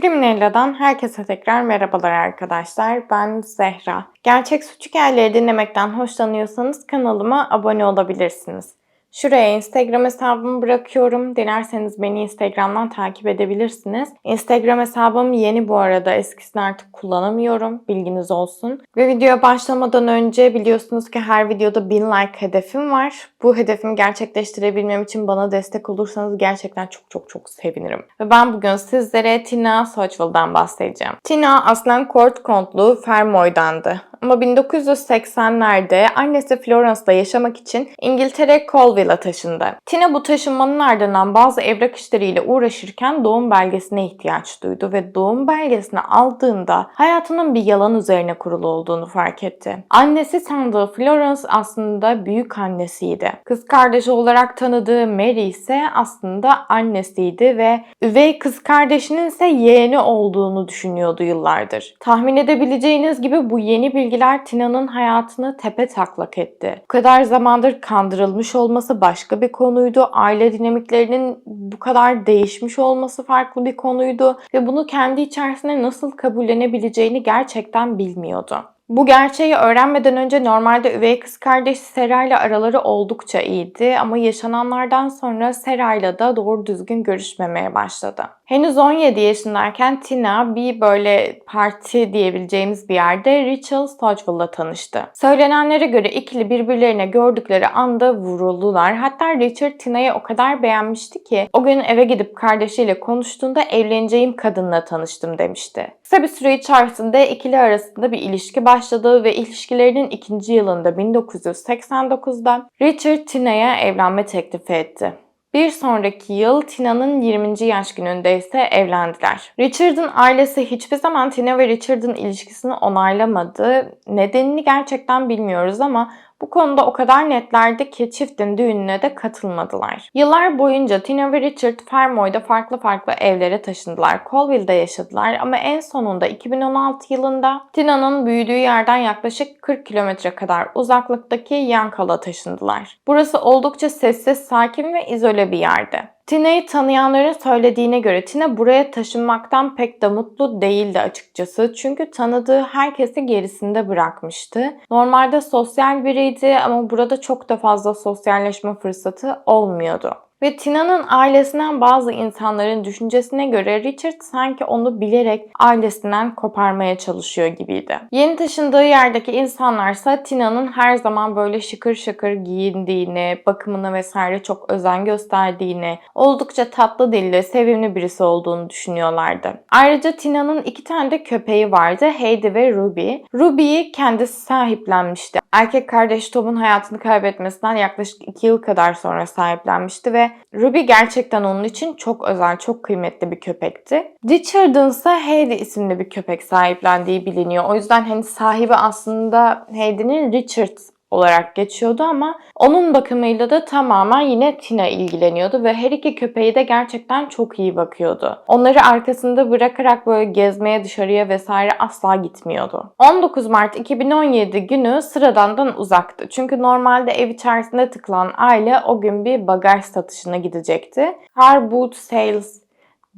Kriminella'dan herkese tekrar merhabalar arkadaşlar. Ben Zehra. Gerçek suç hikayeleri dinlemekten hoşlanıyorsanız kanalıma abone olabilirsiniz. Şuraya Instagram hesabımı bırakıyorum. Dilerseniz beni Instagram'dan takip edebilirsiniz. Instagram hesabım yeni bu arada. Eskisini artık kullanamıyorum. Bilginiz olsun. Ve videoya başlamadan önce biliyorsunuz ki her videoda 1000 like hedefim var. Bu hedefimi gerçekleştirebilmem için bana destek olursanız gerçekten çok çok çok sevinirim. Ve ben bugün sizlere Tina Sochville'dan bahsedeceğim. Tina aslen Court Kontlu Fermoy'dandı. Ama 1980'lerde annesi Florence'da yaşamak için İngiltere Colville'a taşındı. Tina bu taşınmanın ardından bazı evrak işleriyle uğraşırken doğum belgesine ihtiyaç duydu ve doğum belgesini aldığında hayatının bir yalan üzerine kurulu olduğunu fark etti. Annesi sandığı Florence aslında büyük annesiydi. Kız kardeşi olarak tanıdığı Mary ise aslında annesiydi ve üvey kız kardeşinin ise yeğeni olduğunu düşünüyordu yıllardır. Tahmin edebileceğiniz gibi bu yeni bilgiler Tina'nın hayatını tepe taklak etti. Bu kadar zamandır kandırılmış olması başka bir konuydu. Aile dinamiklerinin bu kadar değişmiş olması farklı bir konuydu ve bunu kendi içerisinde nasıl kabullenebileceğini gerçekten bilmiyordu. Bu gerçeği öğrenmeden önce normalde üvey kız kardeş Sera ile araları oldukça iyiydi ama yaşananlardan sonra Sera ile de doğru düzgün görüşmemeye başladı. Henüz 17 yaşındayken Tina bir böyle parti diyebileceğimiz bir yerde Rachel Stodgeville'la tanıştı. Söylenenlere göre ikili birbirlerine gördükleri anda vuruldular. Hatta Richard Tina'yı o kadar beğenmişti ki o gün eve gidip kardeşiyle konuştuğunda evleneceğim kadınla tanıştım demişti. Kısa bir süre içerisinde ikili arasında bir ilişki başladı ve ilişkilerinin ikinci yılında 1989'da Richard Tina'ya evlenme teklifi etti. Bir sonraki yıl Tina'nın 20. yaş gününde ise evlendiler. Richard'ın ailesi hiçbir zaman Tina ve Richard'ın ilişkisini onaylamadı. Nedenini gerçekten bilmiyoruz ama bu konuda o kadar netlerdi ki çiftin düğününe de katılmadılar. Yıllar boyunca Tina ve Richard Fermoy'da farklı farklı evlere taşındılar. Colville'de yaşadılar ama en sonunda 2016 yılında Tina'nın büyüdüğü yerden yaklaşık 40 kilometre kadar uzaklıktaki Yankala taşındılar. Burası oldukça sessiz, sakin ve izole bir yerdi. Tina'yı tanıyanların söylediğine göre Tina buraya taşınmaktan pek de mutlu değildi açıkçası. Çünkü tanıdığı herkesi gerisinde bırakmıştı. Normalde sosyal biriydi ama burada çok da fazla sosyalleşme fırsatı olmuyordu. Ve Tina'nın ailesinden bazı insanların düşüncesine göre Richard sanki onu bilerek ailesinden koparmaya çalışıyor gibiydi. Yeni taşındığı yerdeki insanlarsa Tina'nın her zaman böyle şıkır şıkır giyindiğini, bakımına vesaire çok özen gösterdiğini, oldukça tatlı dilli, sevimli birisi olduğunu düşünüyorlardı. Ayrıca Tina'nın iki tane de köpeği vardı, Heidi ve Ruby. Ruby'yi kendisi sahiplenmişti. Erkek kardeş Tom'un hayatını kaybetmesinden yaklaşık 2 yıl kadar sonra sahiplenmişti ve Ruby gerçekten onun için çok özel, çok kıymetli bir köpekti. Richard'ın ise Heidi isimli bir köpek sahiplendiği biliniyor. O yüzden hani sahibi aslında Heidi'nin Richard olarak geçiyordu ama onun bakımıyla da tamamen yine Tina ilgileniyordu ve her iki köpeği de gerçekten çok iyi bakıyordu. Onları arkasında bırakarak böyle gezmeye dışarıya vesaire asla gitmiyordu. 19 Mart 2017 günü sıradandan uzaktı. Çünkü normalde ev içerisinde tıkılan aile o gün bir bagaj satışına gidecekti. Harboot Sales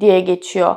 diye geçiyor.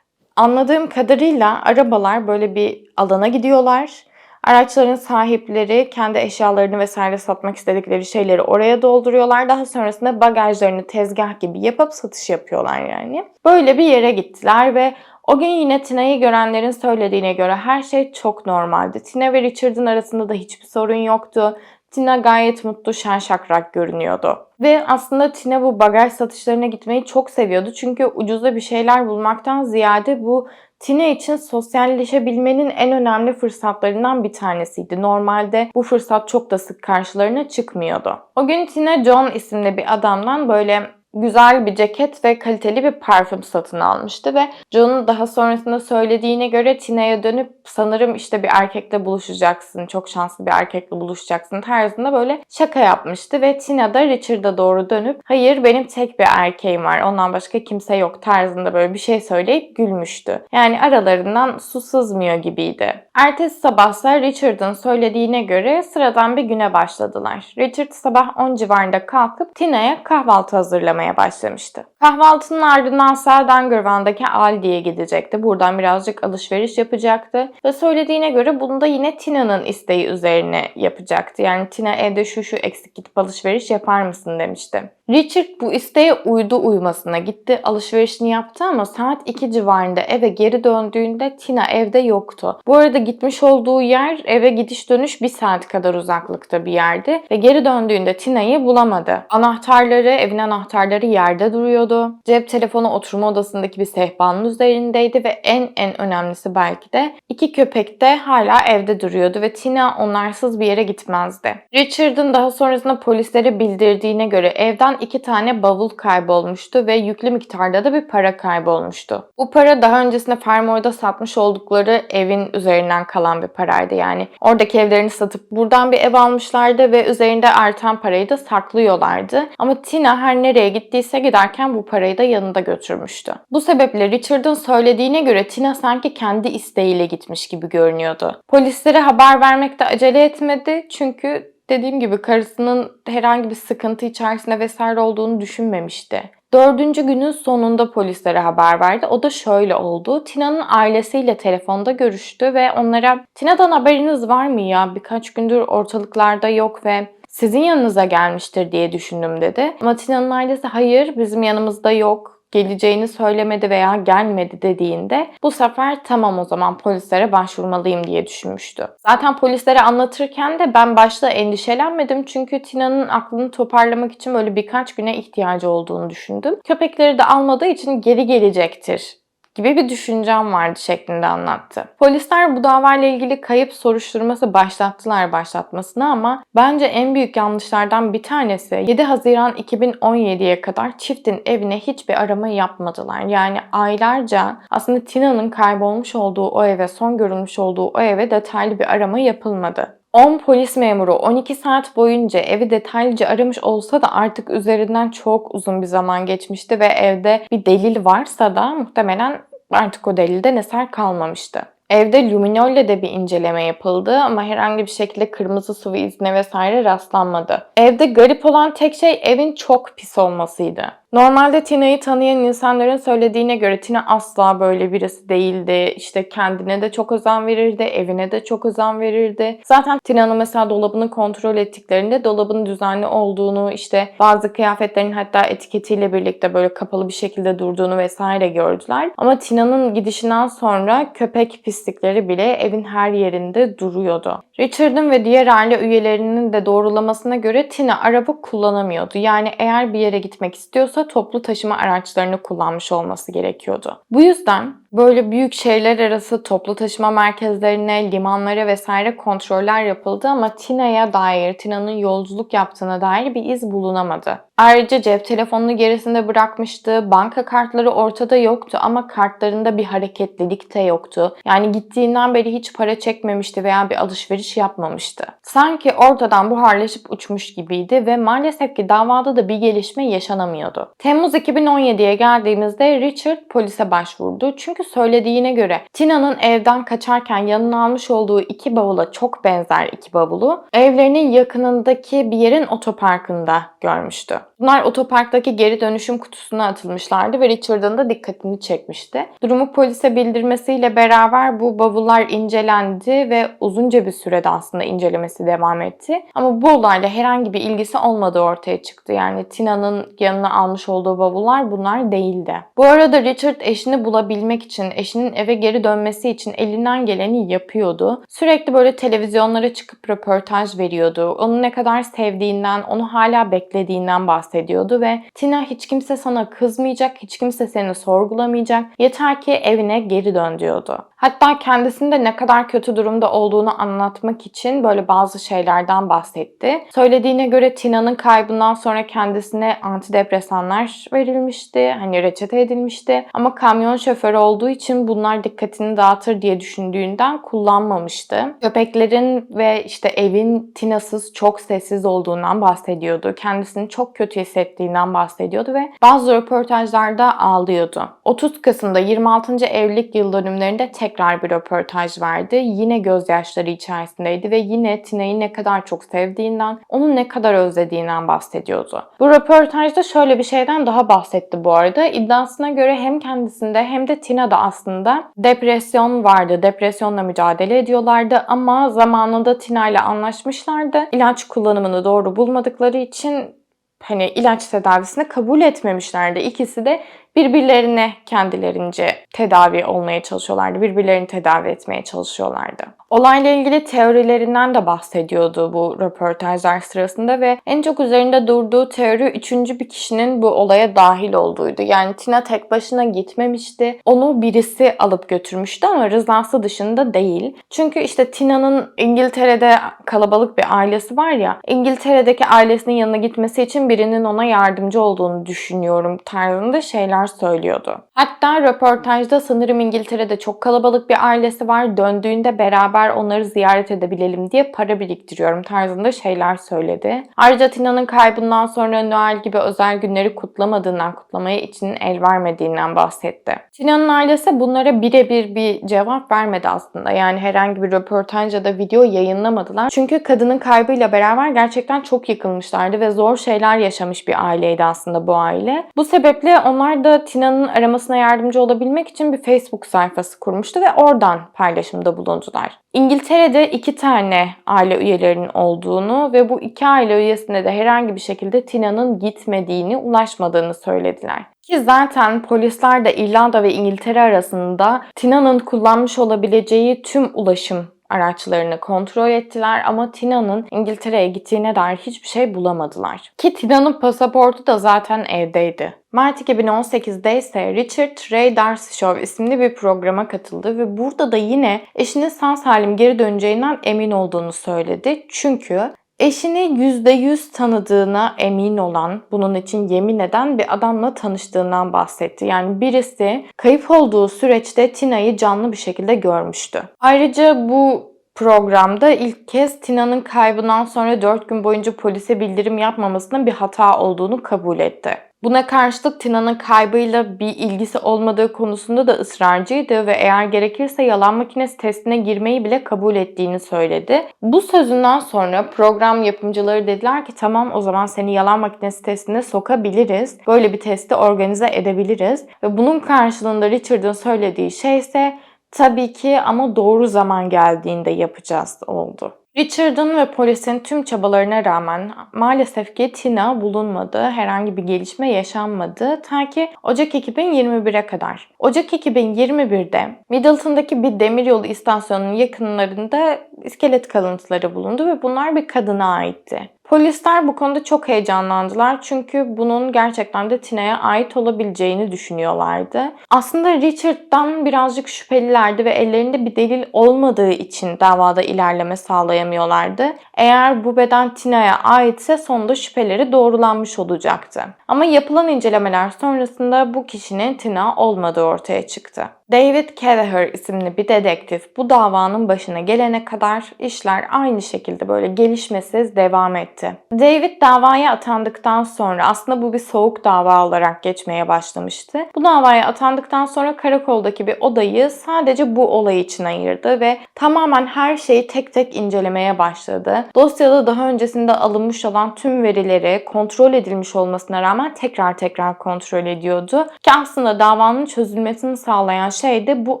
Anladığım kadarıyla arabalar böyle bir alana gidiyorlar Araçların sahipleri kendi eşyalarını vesaire satmak istedikleri şeyleri oraya dolduruyorlar. Daha sonrasında bagajlarını tezgah gibi yapıp satış yapıyorlar yani. Böyle bir yere gittiler ve o gün yine Tina'yı görenlerin söylediğine göre her şey çok normaldi. Tina ve Richard'ın arasında da hiçbir sorun yoktu. Tina gayet mutlu, şen şakrak görünüyordu. Ve aslında Tina bu bagaj satışlarına gitmeyi çok seviyordu. Çünkü ucuza bir şeyler bulmaktan ziyade bu Tina için sosyalleşebilmenin en önemli fırsatlarından bir tanesiydi. Normalde bu fırsat çok da sık karşılarına çıkmıyordu. O gün Tina John isimli bir adamdan böyle güzel bir ceket ve kaliteli bir parfüm satın almıştı ve John'un daha sonrasında söylediğine göre Tina'ya dönüp sanırım işte bir erkekle buluşacaksın, çok şanslı bir erkekle buluşacaksın tarzında böyle şaka yapmıştı ve Tina da Richard'a doğru dönüp hayır benim tek bir erkeğim var ondan başka kimse yok tarzında böyle bir şey söyleyip gülmüştü. Yani aralarından su sızmıyor gibiydi. Ertesi sabahsa Richard'ın söylediğine göre sıradan bir güne başladılar. Richard sabah 10 civarında kalkıp Tina'ya kahvaltı hazırlamıştı aramaya başlamıştı. Kahvaltının ardından Sardangervan'daki Aldi'ye gidecekti. Buradan birazcık alışveriş yapacaktı. Ve söylediğine göre bunu da yine Tina'nın isteği üzerine yapacaktı. Yani Tina evde şu şu eksik gidip alışveriş yapar mısın demişti. Richard bu isteğe uydu uymasına gitti. Alışverişini yaptı ama saat 2 civarında eve geri döndüğünde Tina evde yoktu. Bu arada gitmiş olduğu yer eve gidiş dönüş bir saat kadar uzaklıkta bir yerdi. Ve geri döndüğünde Tina'yı bulamadı. Anahtarları, evin anahtarları yerde duruyordu. Cep telefonu oturma odasındaki bir sehpanın üzerindeydi ve en en önemlisi belki de iki köpek de hala evde duruyordu ve Tina onlarsız bir yere gitmezdi. Richard'ın daha sonrasında polislere bildirdiğine göre evden iki tane bavul kaybolmuştu ve yüklü miktarda da bir para kaybolmuştu. Bu para daha öncesinde Fermore'da satmış oldukları evin üzerinden kalan bir paraydı yani. Oradaki evlerini satıp buradan bir ev almışlardı ve üzerinde artan parayı da saklıyorlardı. Ama Tina her nereye gittiyse giderken bu parayı da yanında götürmüştü. Bu sebeple Richard'ın söylediğine göre Tina sanki kendi isteğiyle gitmiş gibi görünüyordu. Polislere haber vermekte acele etmedi çünkü dediğim gibi karısının herhangi bir sıkıntı içerisinde vesaire olduğunu düşünmemişti. Dördüncü günün sonunda polislere haber verdi. O da şöyle oldu. Tina'nın ailesiyle telefonda görüştü ve onlara Tina'dan haberiniz var mı ya? Birkaç gündür ortalıklarda yok ve sizin yanınıza gelmiştir diye düşündüm dedi. Ama Tina'nın ailesi hayır bizim yanımızda yok geleceğini söylemedi veya gelmedi dediğinde bu sefer tamam o zaman polislere başvurmalıyım diye düşünmüştü. Zaten polislere anlatırken de ben başta endişelenmedim çünkü Tina'nın aklını toparlamak için böyle birkaç güne ihtiyacı olduğunu düşündüm. Köpekleri de almadığı için geri gelecektir gibi bir düşüncem vardı şeklinde anlattı. Polisler bu davayla ilgili kayıp soruşturması başlattılar başlatmasını ama bence en büyük yanlışlardan bir tanesi 7 Haziran 2017'ye kadar çiftin evine hiçbir arama yapmadılar. Yani aylarca aslında Tina'nın kaybolmuş olduğu o eve, son görülmüş olduğu o eve detaylı bir arama yapılmadı. 10 polis memuru 12 saat boyunca evi detaylıca aramış olsa da artık üzerinden çok uzun bir zaman geçmişti ve evde bir delil varsa da muhtemelen artık o delilden eser kalmamıştı. Evde luminolle de bir inceleme yapıldı ama herhangi bir şekilde kırmızı sıvı izine vesaire rastlanmadı. Evde garip olan tek şey evin çok pis olmasıydı. Normalde Tina'yı tanıyan insanların söylediğine göre Tina asla böyle birisi değildi. İşte kendine de çok özen verirdi, evine de çok özen verirdi. Zaten Tina'nın mesela dolabını kontrol ettiklerinde dolabın düzenli olduğunu, işte bazı kıyafetlerin hatta etiketiyle birlikte böyle kapalı bir şekilde durduğunu vesaire gördüler. Ama Tina'nın gidişinden sonra köpek pislikleri bile evin her yerinde duruyordu. Richard'ın ve diğer aile üyelerinin de doğrulamasına göre Tina araba kullanamıyordu. Yani eğer bir yere gitmek istiyorsa toplu taşıma araçlarını kullanmış olması gerekiyordu. Bu yüzden böyle büyük şehirler arası toplu taşıma merkezlerine, limanlara vesaire kontroller yapıldı ama Tina'ya dair, Tina'nın yolculuk yaptığına dair bir iz bulunamadı. Ayrıca cep telefonunu gerisinde bırakmıştı. Banka kartları ortada yoktu ama kartlarında bir hareketlilik de yoktu. Yani gittiğinden beri hiç para çekmemişti veya bir alışveriş yapmamıştı. Sanki ortadan buharlaşıp uçmuş gibiydi ve maalesef ki davada da bir gelişme yaşanamıyordu. Temmuz 2017'ye geldiğimizde Richard polise başvurdu. Çünkü söylediğine göre Tina'nın evden kaçarken yanına almış olduğu iki bavula çok benzer iki bavulu evlerinin yakınındaki bir yerin otoparkında görmüştü. Bunlar otoparktaki geri dönüşüm kutusuna atılmışlardı ve Richard'ın da dikkatini çekmişti. Durumu polise bildirmesiyle beraber bu bavullar incelendi ve uzunca bir sürede aslında incelemesi devam etti. Ama bu olayla herhangi bir ilgisi olmadığı ortaya çıktı. Yani Tina'nın yanına almış olduğu bavullar bunlar değildi. Bu arada Richard eşini bulabilmek için, eşinin eve geri dönmesi için elinden geleni yapıyordu. Sürekli böyle televizyonlara çıkıp röportaj veriyordu. Onu ne kadar sevdiğinden, onu hala beklediğinden bahsediyordu bahsediyordu ve Tina hiç kimse sana kızmayacak, hiç kimse seni sorgulamayacak. Yeter ki evine geri dön diyordu. Hatta kendisinde ne kadar kötü durumda olduğunu anlatmak için böyle bazı şeylerden bahsetti. Söylediğine göre Tina'nın kaybından sonra kendisine antidepresanlar verilmişti. Hani reçete edilmişti. Ama kamyon şoförü olduğu için bunlar dikkatini dağıtır diye düşündüğünden kullanmamıştı. Köpeklerin ve işte evin Tina'sız çok sessiz olduğundan bahsediyordu. Kendisini çok kötü kötü hissettiğinden bahsediyordu ve bazı röportajlarda ağlıyordu. 30 Kasım'da 26. evlilik yıl dönümlerinde tekrar bir röportaj verdi. Yine gözyaşları içerisindeydi ve yine Tina'yı ne kadar çok sevdiğinden, onu ne kadar özlediğinden bahsediyordu. Bu röportajda şöyle bir şeyden daha bahsetti bu arada. İddiasına göre hem kendisinde hem de Tina'da aslında depresyon vardı. Depresyonla mücadele ediyorlardı ama zamanında Tina ile anlaşmışlardı. İlaç kullanımını doğru bulmadıkları için hani ilaç tedavisini kabul etmemişlerdi. İkisi de birbirlerine kendilerince tedavi olmaya çalışıyorlardı. Birbirlerini tedavi etmeye çalışıyorlardı. Olayla ilgili teorilerinden de bahsediyordu bu röportajlar sırasında ve en çok üzerinde durduğu teori üçüncü bir kişinin bu olaya dahil olduğuydu. Yani Tina tek başına gitmemişti. Onu birisi alıp götürmüştü ama rızası dışında değil. Çünkü işte Tina'nın İngiltere'de kalabalık bir ailesi var ya. İngiltere'deki ailesinin yanına gitmesi için birinin ona yardımcı olduğunu düşünüyorum tarzında şeyler söylüyordu. Hatta röportajda sanırım İngiltere'de çok kalabalık bir ailesi var. Döndüğünde beraber onları ziyaret edebilelim diye para biriktiriyorum tarzında şeyler söyledi. Ayrıca Tina'nın kaybından sonra Noel gibi özel günleri kutlamadığından, kutlamaya için el vermediğinden bahsetti. Tina'nın ailesi bunlara birebir bir cevap vermedi aslında. Yani herhangi bir röportaj ya da video yayınlamadılar. Çünkü kadının kaybıyla beraber gerçekten çok yıkılmışlardı ve zor şeyler yaşamış bir aileydi aslında bu aile. Bu sebeple onlar da Tina'nın aramasına yardımcı olabilmek için bir Facebook sayfası kurmuştu ve oradan paylaşımda bulundular. İngiltere'de iki tane aile üyelerinin olduğunu ve bu iki aile üyesine de herhangi bir şekilde Tina'nın gitmediğini, ulaşmadığını söylediler. Ki zaten polisler de İrlanda ve İngiltere arasında Tina'nın kullanmış olabileceği tüm ulaşım araçlarını kontrol ettiler ama Tina'nın İngiltere'ye gittiğine dair hiçbir şey bulamadılar. Ki Tina'nın pasaportu da zaten evdeydi. Mart 2018'de ise Richard Ray Darcy Show isimli bir programa katıldı ve burada da yine eşinin sağ salim geri döneceğinden emin olduğunu söyledi. Çünkü Eşini %100 tanıdığına emin olan, bunun için yemin eden bir adamla tanıştığından bahsetti. Yani birisi kayıp olduğu süreçte Tina'yı canlı bir şekilde görmüştü. Ayrıca bu programda ilk kez Tina'nın kaybından sonra 4 gün boyunca polise bildirim yapmamasının bir hata olduğunu kabul etti. Buna karşılık Tina'nın kaybıyla bir ilgisi olmadığı konusunda da ısrarcıydı ve eğer gerekirse yalan makinesi testine girmeyi bile kabul ettiğini söyledi. Bu sözünden sonra program yapımcıları dediler ki tamam o zaman seni yalan makinesi testine sokabiliriz. Böyle bir testi organize edebiliriz. Ve bunun karşılığında Richard'ın söylediği şey ise tabii ki ama doğru zaman geldiğinde yapacağız oldu. Richard'ın ve polisin tüm çabalarına rağmen maalesef ki Tina bulunmadı. Herhangi bir gelişme yaşanmadı. Ta ki Ocak 2021'e kadar. Ocak 2021'de Middleton'daki bir demiryolu istasyonunun yakınlarında iskelet kalıntıları bulundu ve bunlar bir kadına aitti. Polisler bu konuda çok heyecanlandılar çünkü bunun gerçekten de Tina'ya ait olabileceğini düşünüyorlardı. Aslında Richard'dan birazcık şüphelilerdi ve ellerinde bir delil olmadığı için davada ilerleme sağlayamıyorlardı. Eğer bu beden Tina'ya aitse sonunda şüpheleri doğrulanmış olacaktı. Ama yapılan incelemeler sonrasında bu kişinin Tina olmadığı ortaya çıktı. David Kelleher isimli bir dedektif bu davanın başına gelene kadar işler aynı şekilde böyle gelişmesiz devam etti. David davaya atandıktan sonra aslında bu bir soğuk dava olarak geçmeye başlamıştı. Bu davaya atandıktan sonra karakoldaki bir odayı sadece bu olay için ayırdı ve tamamen her şeyi tek tek incelemeye başladı. Dosyada daha öncesinde alınmış olan tüm verileri kontrol edilmiş olmasına rağmen tekrar tekrar kontrol ediyordu. Ki aslında davanın çözülmesini sağlayan şey de bu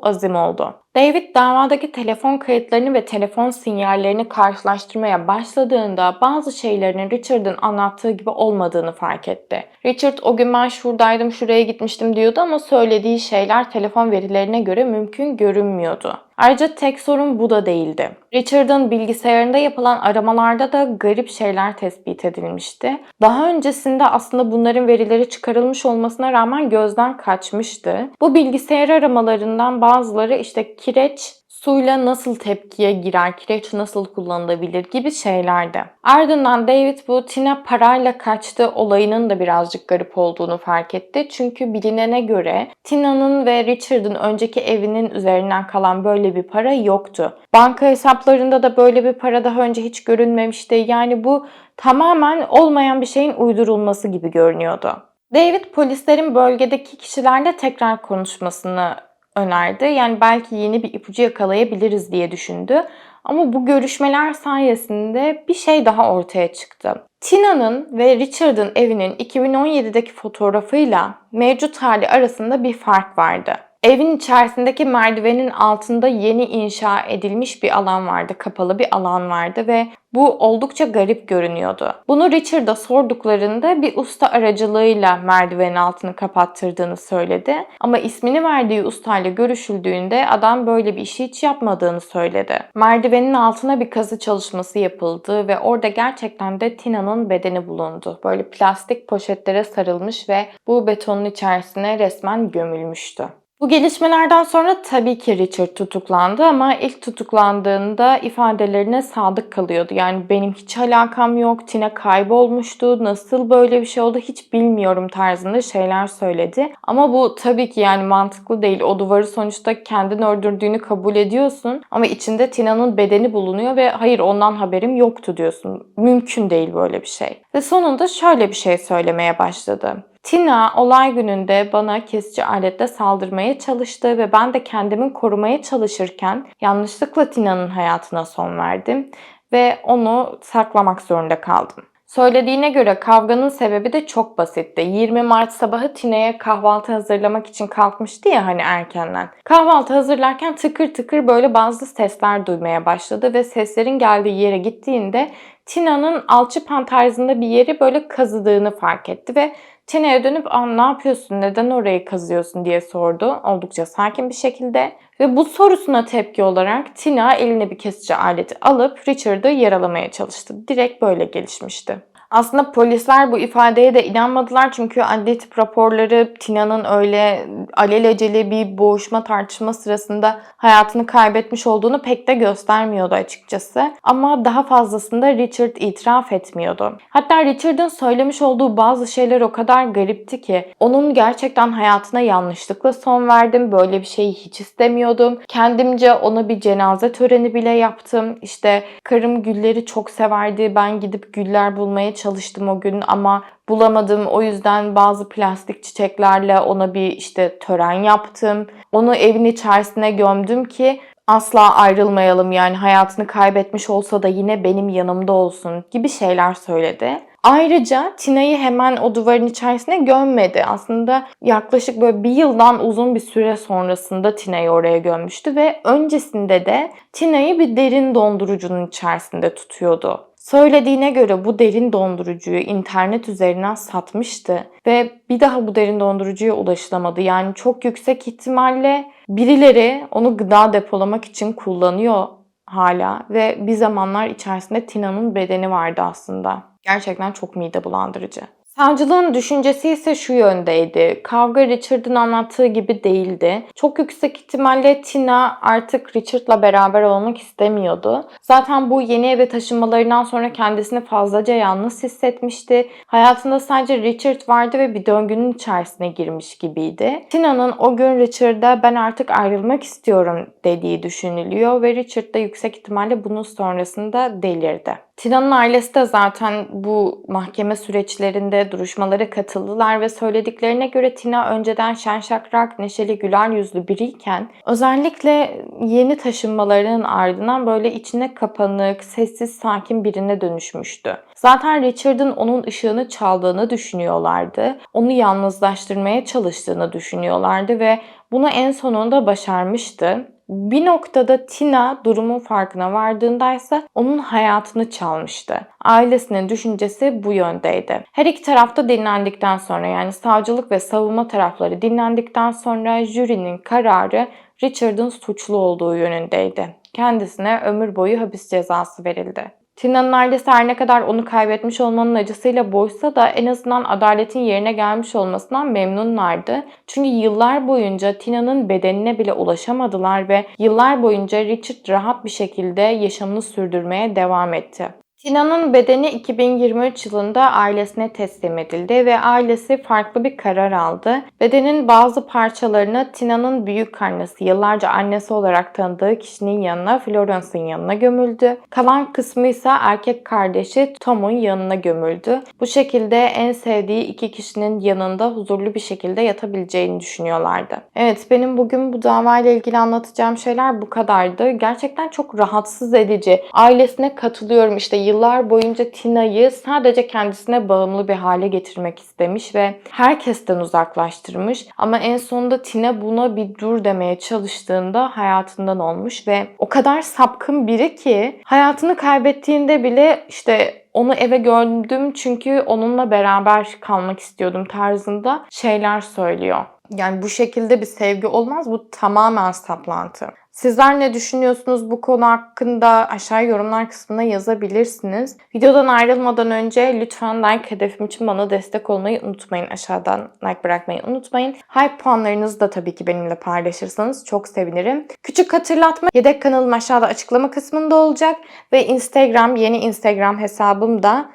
azim oldu. David davadaki telefon kayıtlarını ve telefon sinyallerini karşılaştırmaya başladığında bazı şeylerin Richard'ın anlattığı gibi olmadığını fark etti. Richard o gün ben şuradaydım, şuraya gitmiştim diyordu ama söylediği şeyler telefon verilerine göre mümkün görünmüyordu. Ayrıca tek sorun bu da değildi. Richard'ın bilgisayarında yapılan aramalarda da garip şeyler tespit edilmişti. Daha öncesinde aslında bunların verileri çıkarılmış olmasına rağmen gözden kaçmıştı. Bu bilgisayar aramalarından bazıları işte kireç suyla nasıl tepkiye girer, kireç nasıl kullanılabilir gibi şeylerdi. Ardından David bu Tina parayla kaçtı olayının da birazcık garip olduğunu fark etti. Çünkü bilinene göre Tina'nın ve Richard'ın önceki evinin üzerinden kalan böyle bir para yoktu. Banka hesaplarında da böyle bir para daha önce hiç görünmemişti. Yani bu tamamen olmayan bir şeyin uydurulması gibi görünüyordu. David polislerin bölgedeki kişilerle tekrar konuşmasını önerdi. Yani belki yeni bir ipucu yakalayabiliriz diye düşündü. Ama bu görüşmeler sayesinde bir şey daha ortaya çıktı. Tina'nın ve Richard'ın evinin 2017'deki fotoğrafıyla mevcut hali arasında bir fark vardı. Evin içerisindeki merdivenin altında yeni inşa edilmiş bir alan vardı, kapalı bir alan vardı ve bu oldukça garip görünüyordu. Bunu Richard'a sorduklarında bir usta aracılığıyla merdivenin altını kapattırdığını söyledi. Ama ismini verdiği ustayla görüşüldüğünde adam böyle bir işi hiç yapmadığını söyledi. Merdivenin altına bir kazı çalışması yapıldı ve orada gerçekten de Tina'nın bedeni bulundu. Böyle plastik poşetlere sarılmış ve bu betonun içerisine resmen gömülmüştü. Bu gelişmelerden sonra tabii ki Richard tutuklandı ama ilk tutuklandığında ifadelerine sadık kalıyordu. Yani benim hiç alakam yok, Tina kaybolmuştu, nasıl böyle bir şey oldu hiç bilmiyorum tarzında şeyler söyledi. Ama bu tabii ki yani mantıklı değil. O duvarı sonuçta kendin öldürdüğünü kabul ediyorsun ama içinde Tina'nın bedeni bulunuyor ve hayır ondan haberim yoktu diyorsun. Mümkün değil böyle bir şey. Ve sonunda şöyle bir şey söylemeye başladı. Tina olay gününde bana kesici aletle saldırmaya çalıştı ve ben de kendimi korumaya çalışırken yanlışlıkla Tina'nın hayatına son verdim ve onu saklamak zorunda kaldım. Söylediğine göre kavganın sebebi de çok basitti. 20 Mart sabahı Tina'ya kahvaltı hazırlamak için kalkmıştı ya hani erkenden. Kahvaltı hazırlarken tıkır tıkır böyle bazı sesler duymaya başladı ve seslerin geldiği yere gittiğinde Tina'nın alçıpan tarzında bir yeri böyle kazıdığını fark etti ve Tina'ya dönüp ne yapıyorsun, neden orayı kazıyorsun diye sordu. Oldukça sakin bir şekilde. Ve bu sorusuna tepki olarak Tina eline bir kesici aleti alıp Richard'ı yaralamaya çalıştı. Direkt böyle gelişmişti. Aslında polisler bu ifadeye de inanmadılar çünkü adli tıp raporları Tina'nın öyle alelacele bir boğuşma tartışma sırasında hayatını kaybetmiş olduğunu pek de göstermiyordu açıkçası. Ama daha fazlasında Richard itiraf etmiyordu. Hatta Richard'ın söylemiş olduğu bazı şeyler o kadar garipti ki onun gerçekten hayatına yanlışlıkla son verdim. Böyle bir şeyi hiç istemiyordum. Kendimce ona bir cenaze töreni bile yaptım. İşte karım gülleri çok severdi. Ben gidip güller bulmaya çalıştım o gün ama bulamadım. O yüzden bazı plastik çiçeklerle ona bir işte tören yaptım. Onu evin içerisine gömdüm ki asla ayrılmayalım yani hayatını kaybetmiş olsa da yine benim yanımda olsun gibi şeyler söyledi. Ayrıca Tina'yı hemen o duvarın içerisine gömmedi. Aslında yaklaşık böyle bir yıldan uzun bir süre sonrasında Tina'yı oraya gömmüştü ve öncesinde de Tina'yı bir derin dondurucunun içerisinde tutuyordu. Söylediğine göre bu derin dondurucuyu internet üzerinden satmıştı ve bir daha bu derin dondurucuya ulaşılamadı. Yani çok yüksek ihtimalle birileri onu gıda depolamak için kullanıyor hala ve bir zamanlar içerisinde Tina'nın bedeni vardı aslında. Gerçekten çok mide bulandırıcı. Savcılığın düşüncesi ise şu yöndeydi. Kavga Richard'ın anlattığı gibi değildi. Çok yüksek ihtimalle Tina artık Richard'la beraber olmak istemiyordu. Zaten bu yeni eve taşınmalarından sonra kendisini fazlaca yalnız hissetmişti. Hayatında sadece Richard vardı ve bir döngünün içerisine girmiş gibiydi. Tina'nın o gün Richard'a ben artık ayrılmak istiyorum dediği düşünülüyor ve Richard da yüksek ihtimalle bunun sonrasında delirdi. Tina'nın ailesi de zaten bu mahkeme süreçlerinde duruşmalara katıldılar ve söylediklerine göre Tina önceden şen şakrak, neşeli, güler yüzlü biriyken özellikle yeni taşınmalarının ardından böyle içine kapanık, sessiz, sakin birine dönüşmüştü. Zaten Richard'ın onun ışığını çaldığını düşünüyorlardı. Onu yalnızlaştırmaya çalıştığını düşünüyorlardı ve bunu en sonunda başarmıştı. Bir noktada Tina durumun farkına vardığındaysa onun hayatını çalmıştı. Ailesinin düşüncesi bu yöndeydi. Her iki tarafta dinlendikten sonra yani savcılık ve savunma tarafları dinlendikten sonra jürinin kararı Richard'ın suçlu olduğu yönündeydi. Kendisine ömür boyu hapis cezası verildi. Tina'nın ailesi her ne kadar onu kaybetmiş olmanın acısıyla boğuşsa da en azından adaletin yerine gelmiş olmasından memnunlardı. Çünkü yıllar boyunca Tina'nın bedenine bile ulaşamadılar ve yıllar boyunca Richard rahat bir şekilde yaşamını sürdürmeye devam etti. Tina'nın bedeni 2023 yılında ailesine teslim edildi ve ailesi farklı bir karar aldı. Bedenin bazı parçalarını Tina'nın büyük annesi, yıllarca annesi olarak tanıdığı kişinin yanına, Florence'ın yanına gömüldü. Kalan kısmı ise erkek kardeşi Tom'un yanına gömüldü. Bu şekilde en sevdiği iki kişinin yanında huzurlu bir şekilde yatabileceğini düşünüyorlardı. Evet benim bugün bu davayla ilgili anlatacağım şeyler bu kadardı. Gerçekten çok rahatsız edici. Ailesine katılıyorum işte yıllar boyunca Tina'yı sadece kendisine bağımlı bir hale getirmek istemiş ve herkesten uzaklaştırmış. Ama en sonunda Tina buna bir dur demeye çalıştığında hayatından olmuş ve o kadar sapkın biri ki hayatını kaybettiğinde bile işte onu eve gördüm çünkü onunla beraber kalmak istiyordum tarzında şeyler söylüyor. Yani bu şekilde bir sevgi olmaz. Bu tamamen saplantı. Sizler ne düşünüyorsunuz bu konu hakkında aşağı yorumlar kısmına yazabilirsiniz. Videodan ayrılmadan önce lütfen like hedefim için bana destek olmayı unutmayın. Aşağıdan like bırakmayı unutmayın. Hype puanlarınızı da tabii ki benimle paylaşırsanız çok sevinirim. Küçük hatırlatma yedek kanalım aşağıda açıklama kısmında olacak ve Instagram yeni Instagram hesabım da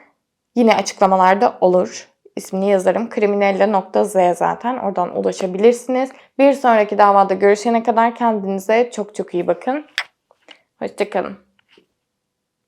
yine açıklamalarda olur ismini yazarım. Kriminelle.z zaten. Oradan ulaşabilirsiniz. Bir sonraki davada görüşene kadar kendinize çok çok iyi bakın. Hoşçakalın.